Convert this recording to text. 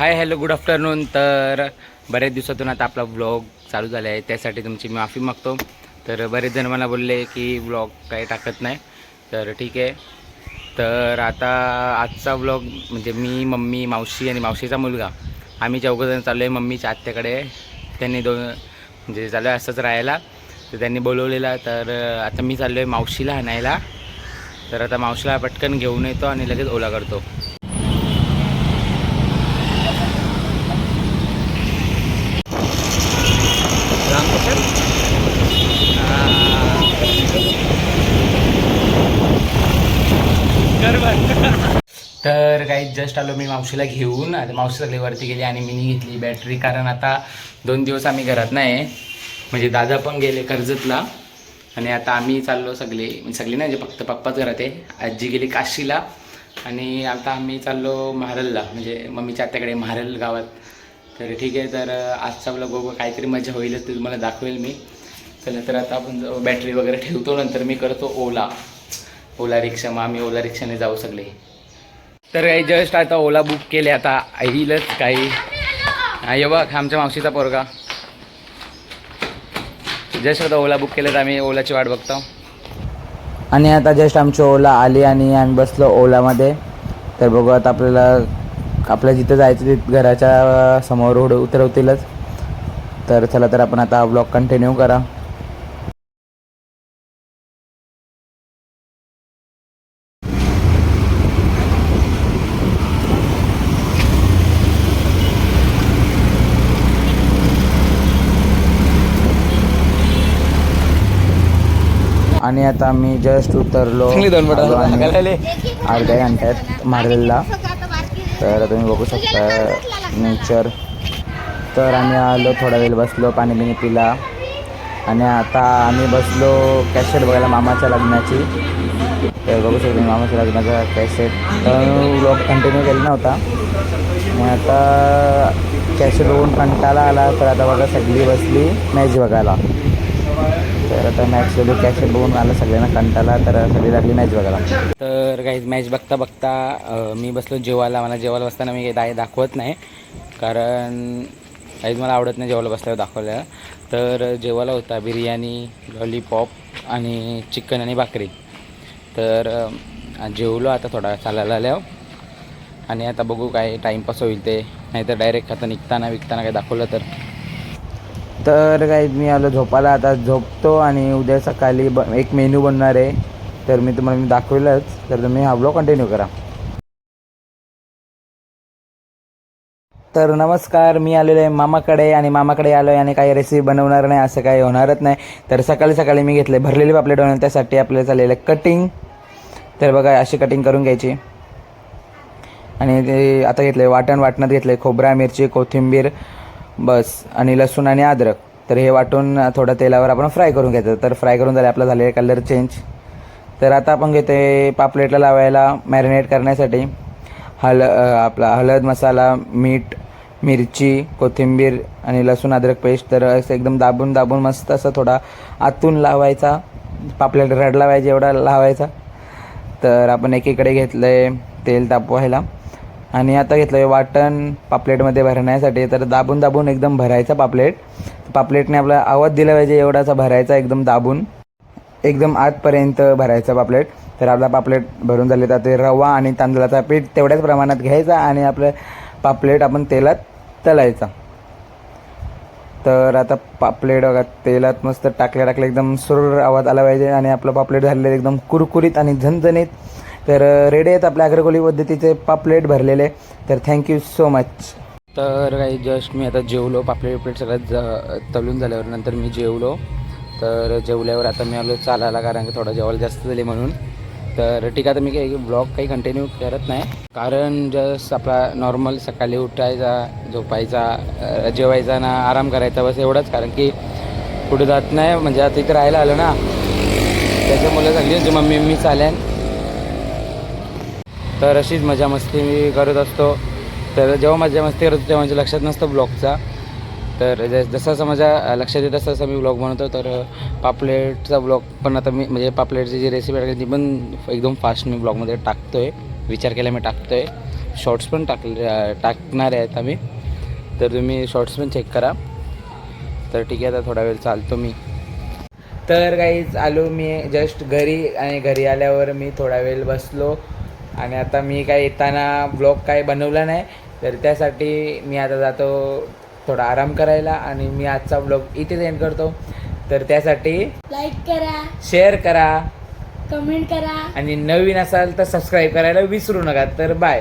Hi hello good afternoon तर बऱ्याच दिवसातून आता आपला ब्लॉग चालू झाला आहे. त्यासाठी तुमची मी माफी मागतो. तर बरेच जण मला बोलले की ब्लॉग काही टाकत नाही. तर ठीक आहे. तर आता आजचा ब्लॉग म्हणजे मी मम्मी मावशी आणि मावशीचा मुलगा. आम्ही चौघजण चाललो आहे मम्मीच्या आत्याकडे. त्यांनी दोन म्हणजे चालू आहे असंच राहायला. तर त्यांनी बोलवलेला. तर आता मी चाललो आहे मावशीला आणायला. तर आता मावशीला पटकन घेऊन येतो आणि लगेच ओला करतो. तर काही जस्ट आलो मी मावशीला घेऊन. आता मावशी सगळी वरती गेली आणि मी घेतली बॅटरी कारण आता दोन दिवस आम्ही घरात नाही. म्हणजे दादा पण गेले कर्जतला. आणि आता आम्ही चाललो सगळे. म्हणजे सगळे नाही म्हणजे फक्त पप्पाच घरात आहे. आजी गेली काशीला. आणि आता आम्ही चाललो महारलला म्हणजे मम्मीच्या आत्याकडे महारल गावात. तर ठीक आहे तर आजचा आपला बघू काहीतरी मजा होईलच ते तुम्हाला दाखवेल मी. चला तर आता आपण बॅटरी वगैरे ठेवतो. नंतर मी करतो ओला. ओला रिक्षा. मग आम्ही ओला रिक्षाने जाऊ सगळे. तर काही जस्ट आता ओला बुक केले आता. येईलच काही. ये बघ आमच्या मावशीचा पोरगा. जस्ट आता ओला बुक केलं तर आम्ही ओलाची वाट बघतो. आणि आता जस्ट आमची ओला आली आणि आम्ही बसलो ओलामध्ये. तर बघू आता आपल्याला आपल्या जिथं जायचं तिथं घराच्या समोर उड उतरवतीलच. तर चला तर आपण आता ब्लॉग कंटिन्यू करा. आणि आता मी जस्ट उतरलो. अर्ध्या घंट्यात मारलेला. तर तुम्ही बघू शकता नेचर तर आम्ही आलो थोडा वेळ बसलो पाणी बिणी पिला. आणि आता आम्ही बसलो कॅसेट बघायला मामाच्या लग्नाची. तर बघू शकतो मामाच्या लग्नाचा कॅसेट तर ब्लॉग कंटिन्यू केला नव्हता. आणि आता कॅसेट बघून कंटाळा आला तर आता बघा सगळी बसली मॅच बघायला. तर आता मॅच चालू कॅश बघून आलं सगळ्यांना कंटाळा तर सगळी लागली मॅच बघायला. तर काही मॅच बघता बघता मी बसलो जेवायला. मला जेवायला बसताना मी काही दाखवत नाही कारण काहीच मला आवडत नाही जेवायला बसल्यावर दाखवलं तर जेवायला होता बिर्याणी लॉलीपॉप आणि चिकन आणि भाकरी. तर जेवलो आता थोडा चालायला आल्यावर. आणि आता बघू काय टाईमपास होईल ते. नाहीतर डायरेक्ट आता निघताना विकताना काही दाखवलं तर. तर काही मी आलो झोपायला. आता झोपतो आणि उद्या सकाळी ब एक मेन्यू बनणार आहे. तर मी तुम्हाला मी दाखवेलच. तर तुम्ही हा ब्लॉग कंटिन्यू करा. तर नमस्कार मी आलेलो आहे मामाकडे आणि मामाकडे आलो आहे आणि काही रेसिपी बनवणार नाही असं काही होणारच नाही. तर सकाळी सकाळी मी घेतले भरलेले पापलेट बनवून त्यासाठी आपल्याला चाललेलं कटिंग तर बघा अशी कटिंग करून घ्यायची. आणि ते आता घेतलं आहे वाटण वाटणात घेतलं आहे खोबरा मिरची कोथिंबीर बस. आणि लसूण आणि अद्रक. तर हे वाटून थोडं तेलावर आपण फ्राय करून घ्यायचं तर फ्राय करून झाले आपला झाले कलर चेंज तर आता आपण घेतो आहे पापलेटला लावायला मॅरिनेट करण्यासाठी. हल आपला हळद मसाला मीठ मिरची कोथिंबीर आणि लसूण अद्रक पेस्ट तर असं एकदम दाबून दाबून मस्त असं थोडा आतून लावायचा. पापलेट रड लावायचा एवढा लावायचा. तर आपण एकीकडे घेतलं आहे तेल तापवायला. आणि आता घेतलं आहे वाटण पापलेटमध्ये भरण्यासाठी. तर दाबून दाबून एकदम भरायचा पापलेट. पापलेटने आपला आवाज दिला पाहिजे एवढासा भरायचा एकदम दाबून. एकदम आतपर्यंत भरायचा पापलेट. तर आपला पापलेट भरून झाले तर ते रवा आणि तांदळाचा पीठ तेवढ्याच प्रमाणात घ्यायचा आणि आपलं पापलेट आपण तेलात तलायचा. तर आता पापलेट बघा तेलात मस्त टाकल्या टाकल्या एकदम सुरळ आवाज आला पाहिजे आणि आपलं पापलेट झालेलं एकदम कुरकुरीत आणि झणझणीत. तर रेडी आहेत आपल्या अग्रकोली पद्धतीचे पापलेट भरलेले. तर थँक्यू सो मच तर काही जस्ट मी आता जेवलो पापलेट उपलेट सगळं ज तळून झाल्यावर नंतर मी जेवलो. तर जेवल्यावर आता मी आलो चालायला कारण की थोडं जेवायला जास्त झाले म्हणून. तर ठीक आहे तर मी काही ब्लॉग काही कंटिन्यू करत नाही. कारण जस्ट आपला नॉर्मल सकाळी उठायचा झोपायचा जेवायचा ना आराम करायचा बस एवढंच. कारण की कुठे जात नाही म्हणजे आता इथे राहायला आलं ना. त्याच्यामुळे सगळी म्हणजे मम्मी मी चालेन तर अशीच मजा मस्ती मी करत असतो. तर जेव्हा मजा मस्ती करतो तेव्हा माझ्या लक्षात नसतं ब्लॉगचा. तर ज- जसं जसं माझ्या लक्षात येत तसं मी ब्लॉग बनवतो. तर पापलेटचा ब्लॉग पण आता मी म्हणजे पापलेटची जी रेसिपी आहे ती पण एकदम फास्ट मी ब्लॉगमध्ये टाकतो आहे विचार केला मी टाकतो आहे शॉर्ट्स पण टाकले टाकणार आहेत आम्ही तर तुम्ही शॉर्ट्स पण चेक करा. तर ठीक आहे आता थोडा वेळ चालतो मी. तर काहीच आलो मी जस्ट घरी आणि घरी आल्यावर मी थोडा वेळ बसलो. आणि आता मी काय येताना ब्लॉग काय बनवला नाही तर त्यासाठी मी आता जातो थोडा आराम करायला आणि मी आजचा ब्लॉग इथेच एंड करतो. तर त्यासाठी लाईक करा शेअर करा कमेंट करा. आणि नवीन असाल तर सबस्क्राईब करायला विसरू नका. तर बाय